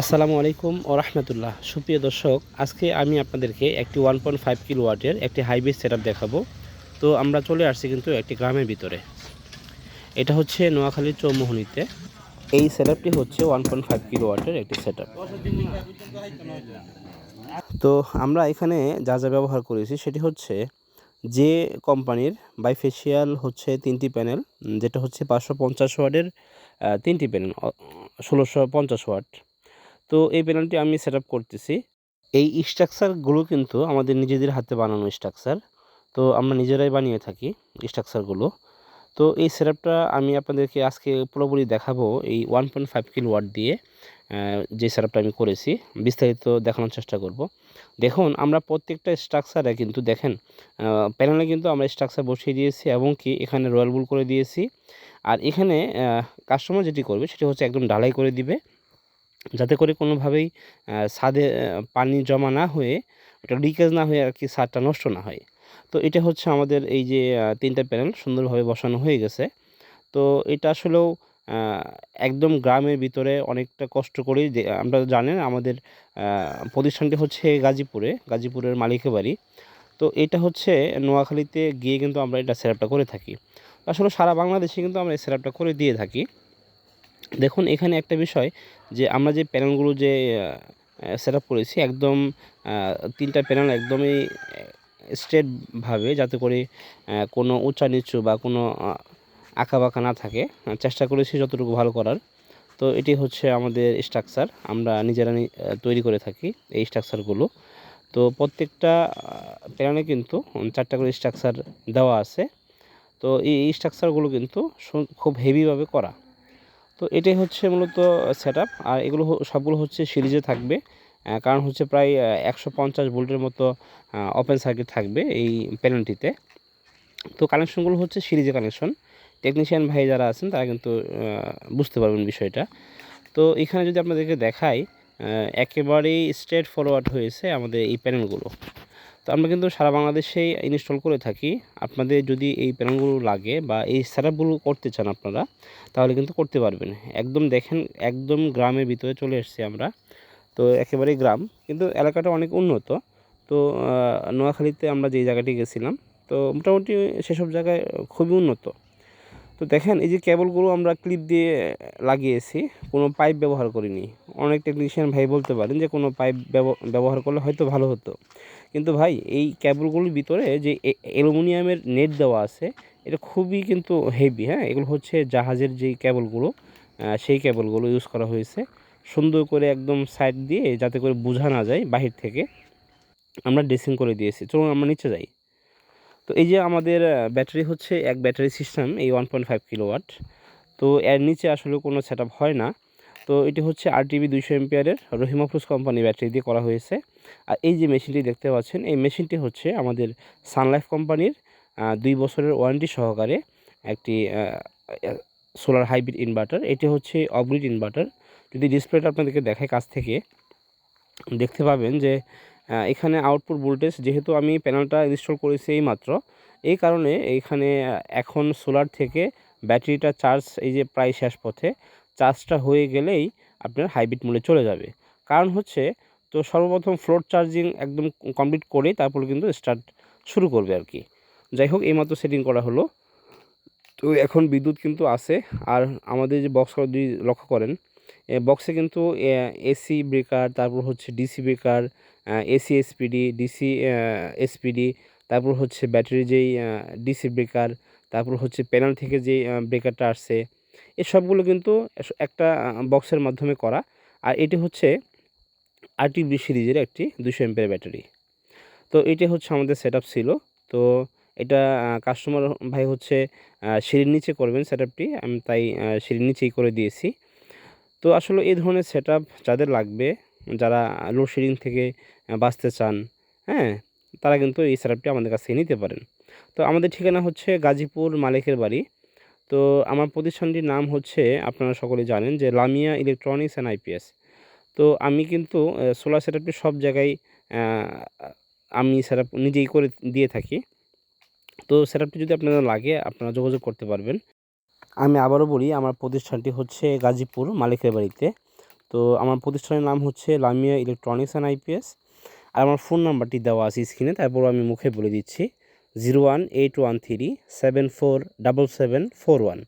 আসসালামু আলাইকুম ও রহমতুল্লাহ। সুপ্রিয় দর্শক, আজকে আমি আপনাদেরকে একটি ওয়ান পয়েন্ট ফাইভ কিলো ওয়াটের একটি হাইব্রিড সেট দেখাবো। তো আমরা চলে আসছি কিন্তু একটি গ্রামের ভিতরে। এটা হচ্ছে নোয়াখালীর চৌমোহনীতে। এই সেট হচ্ছে ওয়ান পয়েন্ট ফাইভ কিলো ওয়াটের একটি সেট তো আমরা এখানে যা যা ব্যবহার করেছি সেটি হচ্ছে যে কোম্পানির বাইফেশিয়াল হচ্ছে তিনটি প্যানেল, যেটা হচ্ছে পাঁচশো পঞ্চাশ ওয়াটের তিনটি প্যানেল ষোলোশো পঞ্চাশ ওয়াট। তো এই প্যানেলটি আমি সেট করতেছি। এই স্ট্রাকচারগুলো কিন্তু আমাদের নিজেদের হাতে বানানো স্ট্রাকচার তো আমরা নিজেরাই বানিয়ে থাকি স্ট্রাকচারগুলো তো এই সেটআপটা আমি আপনাদেরকে আজকে পুরোপুরি দেখাবো এই one point five kilowatt দিয়ে যে সেটআপটা আমি করেছি। বিস্তারিত দেখানোর চেষ্টা করব। দেখুন, আমরা প্রত্যেকটা স্ট্রাকচারে কিন্তু দেখেন প্যানেলে কিন্তু আমরা স্ট্রাকচার বসিয়ে দিয়েছি এবং কি এখানে রয়্যাল বুল করে দিয়েছি। আর এখানে কাস্টমার যেটি করবে সেটি হচ্ছে একদম ঢালাই করে দিবে। যাতে করে কোনোভাবেই ছাদে পানি জমা না হয়ে এটা লিকেজ না হয়ে আর কি ছাদটা নষ্ট না হয়। তো এটা হচ্ছে আমাদের এই যে তিনটা প্যানেল সুন্দরভাবে বসানো হয়ে গেছে। তো এটা আসলেও একদম গ্রামের ভিতরে অনেকটা কষ্ট করেই আমরা জানেন আমাদের প্রতিষ্ঠানটি হচ্ছে গাজীপুরে, গাজীপুরের মালিকের বাড়ি। তো এটা হচ্ছে নোয়াখালীতে গিয়ে কিন্তু আমরা এটা সেরাপটা করে থাকি। আসলে সারা বাংলাদেশে কিন্তু আমরা এই সেটআপটা করে দিয়ে থাকি। দেখুন, এখানে একটা বিষয় যে আমরা যে প্যানেলগুলো যে সেট আপ করেছি, একদম তিনটা প্যানেল একদমই স্ট্রেটভাবে যাতে করে কোনো উঁচা নিচু বা কোনো আঁকা বাঁকা না থাকে চেষ্টা করেছি যতটুকু ভালো করার। তো এটি হচ্ছে আমাদের স্ট্রাকচার আমরা নিজেরা তৈরি করে থাকি এই স্ট্রাকচারগুলো তো প্রত্যেকটা প্যানেলে কিন্তু চারটা করে স্ট্রাকচার দেওয়া আছে। তো এই স্ট্রাকচারগুলো কিন্তু খুব হেভিভাবে করা। তো এটাই হচ্ছে মূলত সেট আর এগুলো সবগুলো হচ্ছে সিরিজে থাকবে। কারণ হচ্ছে প্রায় একশো পঞ্চাশ ভোল্টের মতো ওপেন সার্কিট থাকবে এই প্যানেলটিতে তো কানেকশনগুলো হচ্ছে সিরিজে কানেকশন টেকনিশিয়ান ভাই যারা আছেন, তারা কিন্তু বুঝতে পারবেন বিষয়টা। তো এখানে যদি আপনাদেরকে দেখাই একেবারেই স্ট্রেট ফরওয়ার্ড হয়েছে আমাদের এই প্যানেলগুলো তো আমরা কিন্তু সারা বাংলাদেশেই ইনস্টল করে থাকি। আপনাদের যদি এই প্যানেলগুলো লাগে বা এই সেটআপগুলো করতে চান আপনারা, তাহলে কিন্তু করতে পারবেন। একদম দেখেন, একদম গ্রামের ভিতরে চলে এসেছি আমরা। তো একেবারেই গ্রাম, কিন্তু এলাকাটা অনেক উন্নত। তো নোয়াখালীতে আমরা যেই জায়গাটি গেছিলাম, তো মোটামুটি সেসব জায়গায় খুবই উন্নত। তো দেখেন, এই যে কেবলগুলো আমরা ক্লিপ দিয়ে লাগিয়েছি, কোনো পাইপ ব্যবহার করিনি। অনেক টেকনিশিয়ান ভাই বলতে পারেন যে কোনো পাইপ ব্যবহার করলে হয়তো ভালো হতো। কিন্তু ভাই, এই কেবলগুলির ভিতরে যে অ্যালুমিনিয়ামের নেট দেওয়া আছে, এটা খুবই কিন্তু হেভি হ্যাঁ? এগুলো হচ্ছে জাহাজের যেই কেবলগুলো সেই কেবলগুলো ইউজ করা হয়েছে। সুন্দর করে একদম সাইড দিয়ে যাতে করে বোঝা না যায় বাহির থেকে। আমরা ড্রেসিং করে দিয়েছি। চলুন আমরা নিচে যাই। তো এই যে আমাদের ব্যাটারি হচ্ছে এক ব্যাটারি সিস্টেম, এই ওয়ান পয়েন্ট ফাইভ কিলোওয়াট তো এর নিচে আসলে কোনো সেট হয় না। তো এটি হচ্ছে আর টিভি দুইশো এমপিয়ারের রহিমাফুজ কোম্পানি ব্যাটারি দিয়ে করা হয়েছে। আর এই যে মেশিনটি দেখতে পাচ্ছেন, এই মেশিনটি হচ্ছে আমাদের সানলাইফ কোম্পানির দুই বছরের ওয়ারেন্টি সহকারে একটি সোলার হাইব্রিড ইনভার্টার এটি হচ্ছে অগ্রিড ইনভার্টার যদি ডিসপ্লেটা আপনাদেরকে দেখায় কাছ থেকে, দেখতে পাবেন যে এখানে আউটপুট ভোল্টেজ যেহেতু আমি প্যানেলটা ইনস্টল করেছি এই মাত্র এই কারণে এইখানে এখন সোলার থেকে ব্যাটারিটা চার্জ এই যে প্রায় শেষ পথে চার্জটা হয়ে গেলেই আপনার হাইব্রিড মোডে চলে যাবে। কারণ হচ্ছে, তো সর্বপ্রথম ফ্লোর চার্জিং একদম কমপ্লিট করে তারপর কিন্তু স্টার্ট শুরু করবে আর কি। যাই হোক, এইমাত্র সেটিং করা হলো। তো এখন বিদ্যুৎ কিন্তু আছে, আর আমাদের যে বক্স যদি লক্ষ্য করেন বক্সে কিন্তু এসি ব্রেকার তারপর হচ্ছে DC breaker AC SPD DC SPD তারপর হচ্ছে ব্যাটারি যেই ডিসি ব্রেকার তারপর হচ্ছে প্যানেল থেকে যেই ব্রেকারটা আসছে এই সবগুলো কিন্তু একটা বক্সের মাধ্যমে করা। আর এটি হচ্ছে আরটিবি সিরিজের একটি দুশো এমপের ব্যাটারি। তো এটি হচ্ছে আমাদের সেট ছিল। তো এটা কাস্টমার ভাই হচ্ছে সিঁড়ির নিচে করবেন সেট আমি তাই সিঁড়ির নিচেই করে দিয়েছি। তো আসলে এই ধরনের সেট যাদের লাগবে যারা লোডশেডিং থেকে বাঁচতে চান হ্যাঁ তারা কিন্তু এই সেট আমাদের কাছ থেকে নিতে পারেন। তো আমাদের ঠিকানা হচ্ছে গাজীপুর মালিকের বাড়ি। তো আমার প্রতিষ্ঠানটির নাম হচ্ছে, আপনারা সকলে জানেন যে লামিয়া ইলেকট্রনিক্স অ্যান্ড আইপিএস তো আমি কিন্তু সোলার সেট সব জায়গায় আমি সেট নিজেই করে দিয়ে থাকি। তো সেট যদি আপনাদের লাগে, আপনারা যোগাযোগ করতে পারবেন। আমি আবারও বলি, আমার প্রতিষ্ঠানটি হচ্ছে গাজীপুর মালিকের বাড়িতে। তো আমার প্রতিষ্ঠানের নাম হচ্ছে লামিয়া ইলেকট্রনিক্স অ্যান্ড আইপিএস আর আমার ফোন নাম্বারটি দেওয়া আছে স্ক্রিনে, তারপর আমি মুখে বলে দিচ্ছি, zero one eight one three seven four double seven four one.